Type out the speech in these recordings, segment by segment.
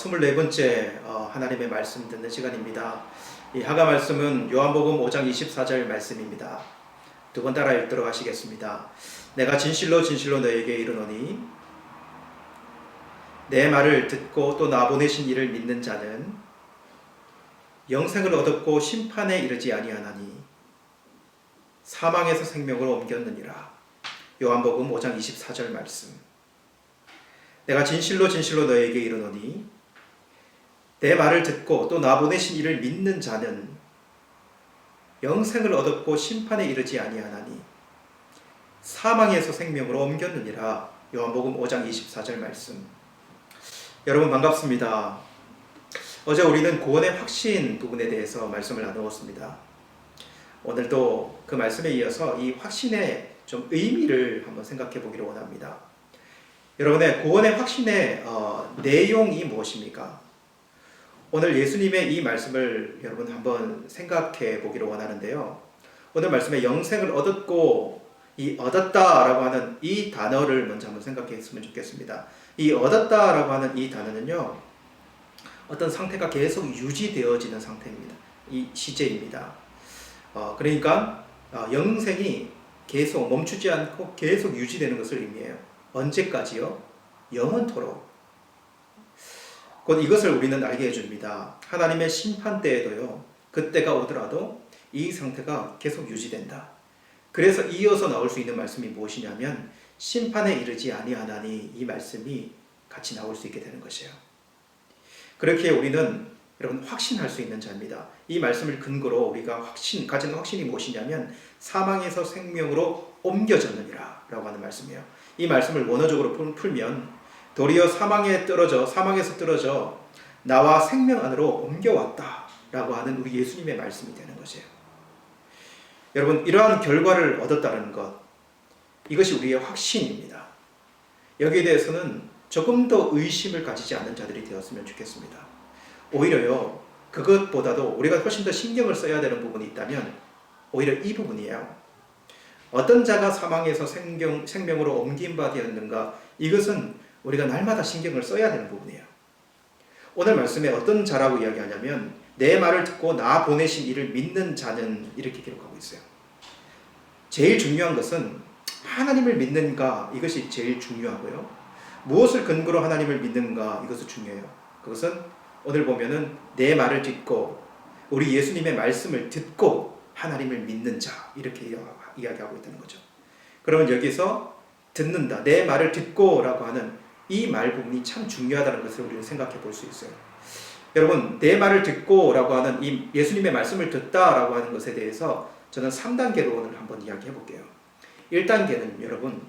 24번째 어, 하나님의 말씀 듣는 시간입니다. 이 하가 말씀은 요한복음 5장 24절 말씀입니다. 두 번 따라 읽도록 하시겠습니다. 내가 진실로 진실로 너에게 이르노니 내 말을 듣고 또 나 보내신 이를 믿는 자는 영생을 얻었고 심판에 이르지 아니하나니 사망에서 생명으로 옮겼느니라. 요한복음 5장 24절 말씀. 내가 진실로 진실로 너에게 이르노니 내 말을 듣고 또 나 보내신 이를 믿는 자는 영생을 얻었고 심판에 이르지 아니하나니 사망에서 생명으로 옮겼느니라. 요한복음 5장 24절 말씀. 여러분 반갑습니다. 어제 우리는 구원의 확신 부분에 대해서 말씀을 나누었습니다. 오늘도 그 말씀에 이어서 이 확신의 좀 의미를 한번 생각해 보기를 원합니다. 여러분의 구원의 확신의 어, 내용이 무엇입니까? 오늘 예수님의 이 말씀을 여러분 한번 생각해 보기를 원하는데요. 오늘 말씀에 영생을 얻었고 이 얻었다라고 하는 이 단어를 먼저 한번 생각했으면 좋겠습니다. 이 얻었다라고 하는 이 단어는요. 어떤 상태가 계속 유지되어지는 상태입니다. 이 시제입니다. 어, 그러니까 어, 영생이 계속 멈추지 않고 계속 유지되는 것을 의미해요. 언제까지요? 영원토록. 곧 이것을 우리는 알게 해줍니다. 하나님의 심판 때에도요, 그때가 오더라도 이 상태가 계속 유지된다. 그래서 이어서 나올 수 있는 말씀이 무엇이냐면 심판에 이르지 아니하나니 이 말씀이 같이 나올 수 있게 되는 것이에요. 그렇게 우리는 여러분 확신할 수 있는 자입니다. 이 말씀을 근거로 우리가 확신 가진 확신이 무엇이냐면 사망에서 생명으로 옮겨졌느니라라고 하는 말씀이에요. 이 말씀을 원어적으로 풀- 풀면 도리어 사망에 떨어져 사망에서 떨어져 나와 생명 안으로 옮겨왔다라고 하는 우리 예수님의 말씀이 되는 것이에요. 여러분 이러한 결과를 얻었다는 것 이것이 우리의 확신입니다. 여기에 대해서는 조금 더 의심을 가지지 않는 자들이 되었으면 좋겠습니다. 오히려요 그것보다도 우리가 훨씬 더 신경을 써야 되는 부분이 있다면 오히려 이 부분이에요. 어떤 자가 사망에서 생명, 생명으로 옮긴 바 되었는가 이것은 우리가 날마다 신경을 써야 되는 부분이에요. 오늘 말씀에 어떤 자라고 이야기하냐면 내 말을 듣고 나 보내신 이를 믿는 자는 이렇게 기록하고 있어요. 제일 중요한 것은 하나님을 믿는가 이것이 제일 중요하고요. 무엇을 근거로 하나님을 믿는가 이것이 중요해요. 그것은 오늘 보면은 내 말을 듣고 우리 예수님의 말씀을 듣고 하나님을 믿는 자 이렇게 이야기하고 있다는 거죠. 그러면 여기서 듣는다 내 말을 듣고라고 하는 이 말 부분이 참 중요하다는 것을 우리는 생각해 볼 수 있어요. 여러분 내 말을 듣고라고 하는 이 예수님의 말씀을 듣다라고 하는 것에 대해서 저는 3단계로 오늘 한번 이야기해 볼게요. 1단계는 여러분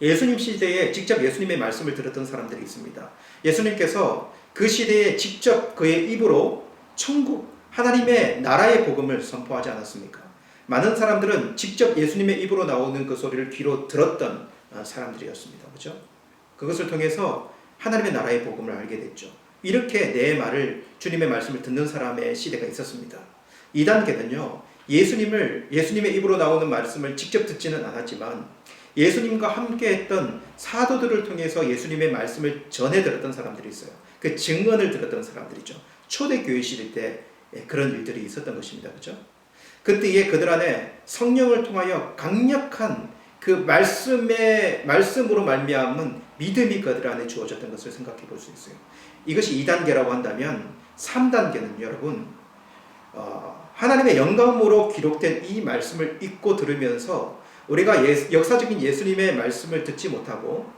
예수님 시대에 직접 예수님의 말씀을 들었던 사람들이 있습니다. 예수님께서 그 시대에 직접 그의 입으로 천국 하나님의 나라의 복음을 선포하지 않았습니까? 많은 사람들은 직접 예수님의 입으로 나오는 그 소리를 귀로 들었던 어, 사람들이었습니다. 그렇죠? 그것을 통해서 하나님의 나라의 복음을 알게 됐죠. 이렇게 내 말을 주님의 말씀을 듣는 사람의 시대가 있었습니다. 2단계는요. 예수님을 예수님의 입으로 나오는 말씀을 직접 듣지는 않았지만 예수님과 함께 했던 사도들을 통해서 예수님의 말씀을 전해 들었던 사람들이 있어요. 그 증언을 들었던 사람들이죠. 초대교회 시대 때 그런 일들이 있었던 것입니다. 그렇죠? 그때에 그들 안에 성령을 통하여 강력한 그 말씀의 말씀으로 말미암은 믿음이 그들 안에 주어졌던 것을 생각해 볼 수 있어요. 이것이 2단계라고 한다면 3단계는 여러분 어, 하나님의 영감으로 기록된 이 말씀을 읽고 들으면서 우리가 예, 역사적인 예수님의 말씀을 듣지 못하고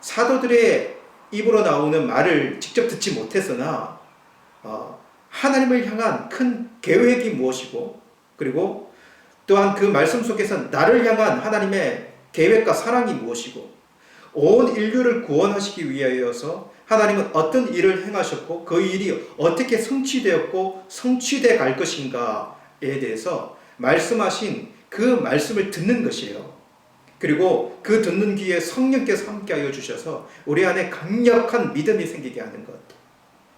사도들의 입으로 나오는 말을 직접 듣지 못했으나 어, 하나님을 향한 큰 계획이 무엇이고 그리고 또한 그 말씀 속에서 나를 향한 하나님의 계획과 사랑이 무엇이고 온 인류를 구원하시기 위하여서 하나님은 어떤 일을 행하셨고 그 일이 어떻게 성취되었고 성취돼 갈 것인가에 대해서 말씀하신 그 말씀을 듣는 것이에요. 그리고 그 듣는 귀에 성령께서 함께하여 주셔서 우리 안에 강력한 믿음이 생기게 하는 것.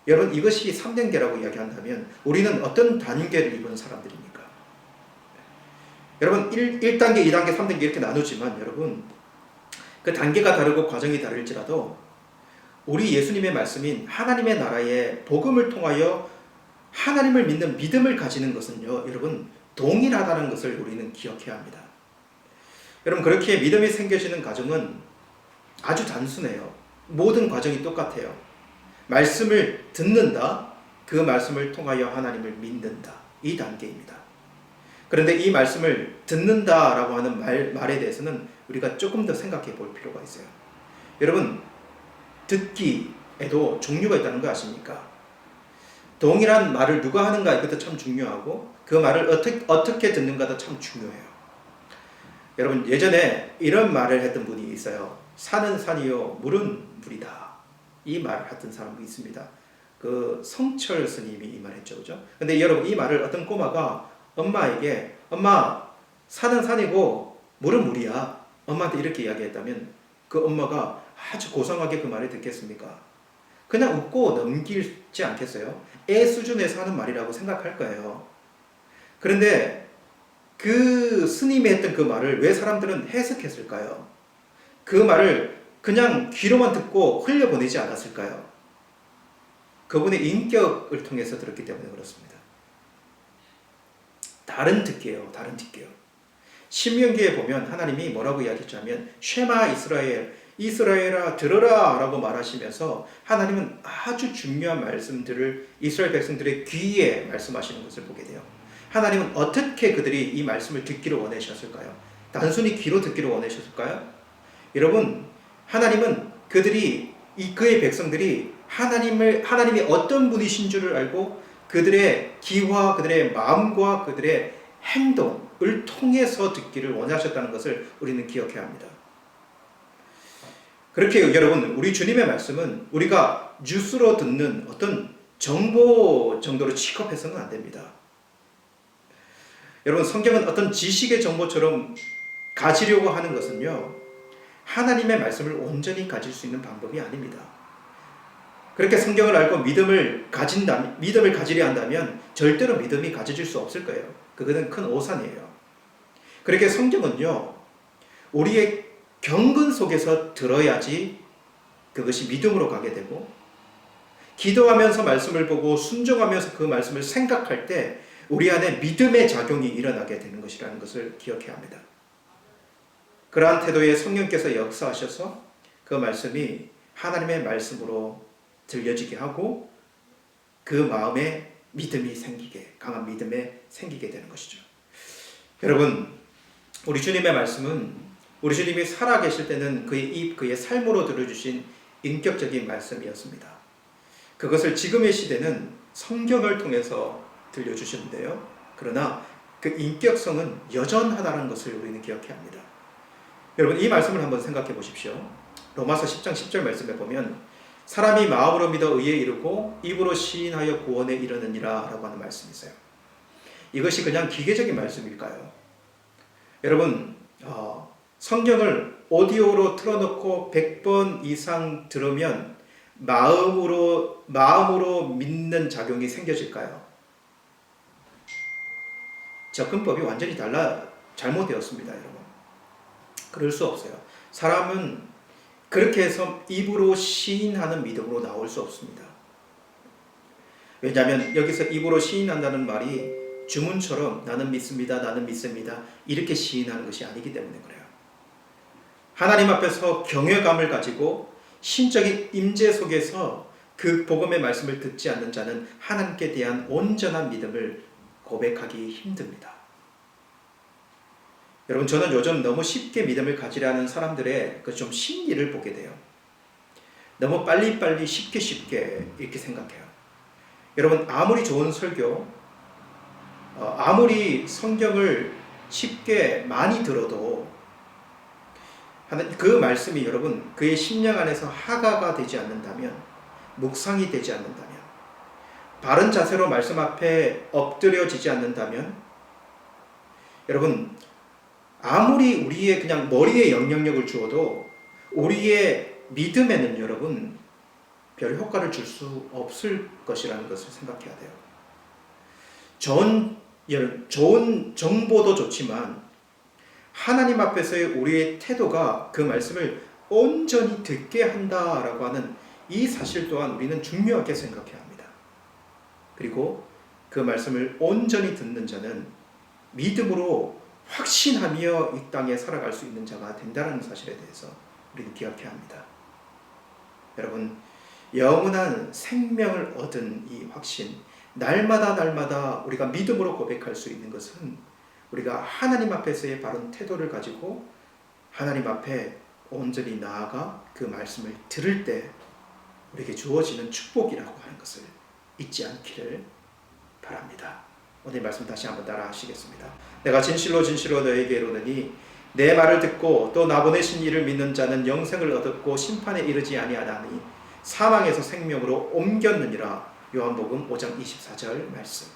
여러분 이것이 3단계라고 이야기한다면 우리는 어떤 단계를 입은 사람들입니까? 여러분 1, 1단계, 2단계, 3단계 이렇게 나누지만 여러분 그 단계가 다르고 과정이 다를지라도 우리 예수님의 말씀인 하나님의 나라의 복음을 통하여 하나님을 믿는 믿음을 가지는 것은요, 여러분 동일하다는 것을 우리는 기억해야 합니다. 여러분 그렇게 믿음이 생겨지는 과정은 아주 단순해요. 모든 과정이 똑같아요. 말씀을 듣는다, 그 말씀을 통하여 하나님을 믿는다. 이 단계입니다. 그런데 이 말씀을 듣는다라고 하는 말, 말에 대해서는 우리가 조금 더 생각해 볼 필요가 있어요. 여러분, 듣기에도 종류가 있다는 거 아십니까? 동일한 말을 누가 하는가 이것도 참 중요하고 그 말을 어떻게, 어떻게 듣는가도 참 중요해요. 여러분, 예전에 이런 말을 했던 분이 있어요. 산은 산이요, 물은 물이다. 이 말을 했던 사람이 있습니다. 그 성철 스님이 이 말 했죠. 그죠? 근데 여러분, 이 말을 어떤 꼬마가 엄마에게 엄마 산은 산이고 물은 물이야. 엄마한테 이렇게 이야기했다면 그 엄마가 아주 고상하게 그 말을 듣겠습니까? 그냥 웃고 넘기지 않겠어요? 애 수준에서 하는 말이라고 생각할 거예요. 그런데 그 스님이 했던 그 말을 왜 사람들은 해석했을까요? 그 말을 그냥 귀로만 듣고 흘려보내지 않았을까요? 그분의 인격을 통해서 들었기 때문에 그렇습니다. 다른 듣기예요. 다른 듣기요. 신명기에 보면 하나님이 뭐라고 이야기했냐면 쉐마 이스라엘 이스라엘아 들어라 라고 말하시면서 하나님은 아주 중요한 말씀들을 이스라엘 백성들의 귀에 말씀하시는 것을 보게 돼요. 하나님은 어떻게 그들이 이 말씀을 듣기를 원하셨을까요? 단순히 귀로 듣기를 원하셨을까요? 여러분, 하나님은 그들이 이 그의 백성들이 하나님을 하나님이 어떤 분이신 줄을 알고 그들의 기와 그들의 마음과 그들의 행동을 통해서 듣기를 원하셨다는 것을 우리는 기억해야 합니다. 그렇게 여러분, 우리 주님의 말씀은 우리가 뉴스로 듣는 어떤 정보 정도로 취급해서는 안 됩니다. 여러분, 성경은 어떤 지식의 정보처럼 가지려고 하는 것은요, 하나님의 말씀을 온전히 가질 수 있는 방법이 아닙니다. 그렇게 성경을 알고 믿음을 가진다, 믿음을 가지려 한다면 절대로 믿음이 가져질 수 없을 거예요. 그것은 큰 오산이에요. 그렇게 성경은요, 우리의 경근 속에서 들어야지 그것이 믿음으로 가게 되고, 기도하면서 말씀을 보고 순종하면서 그 말씀을 생각할 때 우리 안에 믿음의 작용이 일어나게 되는 것이라는 것을 기억해야 합니다. 그러한 태도에 성령께서 역사하셔서 그 말씀이 하나님의 말씀으로 들려지게 하고 그 마음에 믿음이 생기게 강한 믿음에 생기게 되는 것이죠. 여러분 우리 주님의 말씀은 우리 주님이 살아 계실 때는 그의 입 그의 삶으로 들어주신 인격적인 말씀이었습니다. 그것을 지금의 시대는 성경을 통해서 들려주시는데요. 그러나 그 인격성은 여전하다는 것을 우리는 기억해야 합니다. 여러분 이 말씀을 한번 생각해 보십시오. 로마서 10장 10절 말씀에 보면 사람이 마음으로 믿어 의에 이르고 입으로 시인하여 구원에 이르느니라 라고 하는 말씀이 있어요. 이것이 그냥 기계적인 말씀일까요? 여러분 어, 성경을 오디오로 틀어놓고 100번 이상 들으면 마음으로 마음으로 믿는 작용이 생겨질까요? 접근법이 완전히 달라 잘못되었습니다, 여러분. 그럴 수 없어요. 사람은 그렇게 해서 입으로 시인하는 믿음으로 나올 수 없습니다. 왜냐하면 여기서 입으로 시인한다는 말이 주문처럼 나는 믿습니다, 나는 믿습니다 이렇게 시인하는 것이 아니기 때문에 그래요. 하나님 앞에서 경외감을 가지고 신적인 임재 속에서 그 복음의 말씀을 듣지 않는 자는 하나님께 대한 온전한 믿음을 고백하기 힘듭니다. 여러분 저는 요즘 너무 쉽게 믿음을 가지려는 사람들의 그 좀 심리를 보게 돼요. 너무 빨리빨리 쉽게 쉽게 이렇게 생각해요. 여러분 아무리 좋은 설교, 어, 아무리 성경을 쉽게 많이 들어도 그 말씀이 여러분 그의 심령 안에서 하가가 되지 않는다면 묵상이 되지 않는다면 바른 자세로 말씀 앞에 엎드려지지 않는다면 여러분 아무리 우리의 그냥 머리에 영향력을 주어도 우리의 믿음에는 여러분 별 효과를 줄 수 없을 것이라는 것을 생각해야 돼요. 좋은, 좋은 정보도 좋지만 하나님 앞에서의 우리의 태도가 그 말씀을 온전히 듣게 한다라고 하는 이 사실 또한 우리는 중요하게 생각해야 합니다. 그리고 그 말씀을 온전히 듣는 자는 믿음으로 확신하며 이 땅에 살아갈 수 있는 자가 된다는 사실에 대해서 우리는 기억해야 합니다. 여러분, 영원한 생명을 얻은 이 확신, 날마다 날마다 우리가 믿음으로 고백할 수 있는 것은 우리가 하나님 앞에서의 바른 태도를 가지고 하나님 앞에 온전히 나아가 그 말씀을 들을 때 우리에게 주어지는 축복이라고 하는 것을 잊지 않기를 바랍니다. 오늘 말씀 다시 한번 따라 하시겠습니다. 내가 진실로 진실로 너에게 이르노니 내 말을 듣고 또 나 보내신 이를 믿는 자는 영생을 얻었고 심판에 이르지 아니하나니 사망에서 생명으로 옮겼느니라 요한복음 5장 24절 말씀.